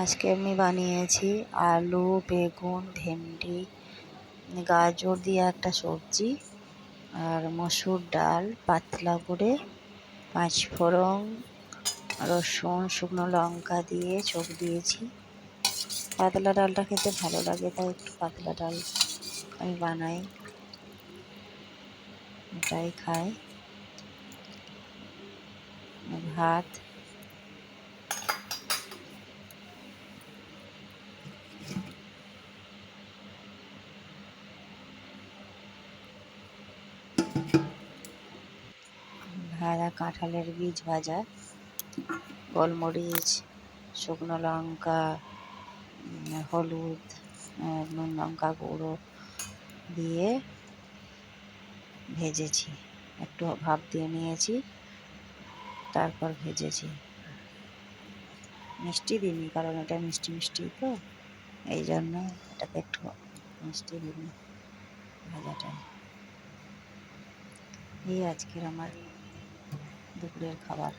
আজকে আমি বানিয়েছি আলু, বেগুন, ভেন্ডি, গাজর দিয়ে একটা সবজি আর মসুর ডাল, পাতলা করে পাঁচ ফোড়ন, রসুন, শুকনো লঙ্কা দিয়ে চোখ দিয়েছি। পাতলা ডালটা খেতে ভালো লাগে, তাই একটু পাতলা ডাল আমি বানাই। এটাই খাই। ভাত ভাজা, কাঁঠালের বীজ ভাজা, গোলমরিচ, শুকনো লঙ্কা হলুদ নুন, লঙ্কা গুঁড়ো দিয়ে ভেজেছি। একটু ভাপ দিয়ে নিয়েছি, তারপর ভেজেছি। মিষ্টি দিইনি, কারণ এটা মিষ্টি মিষ্টি তো, এই জন্য এটাতে একটু মিষ্টি দিইনি ভাজাটা এই আজকের আমার দুপুরের খাবার।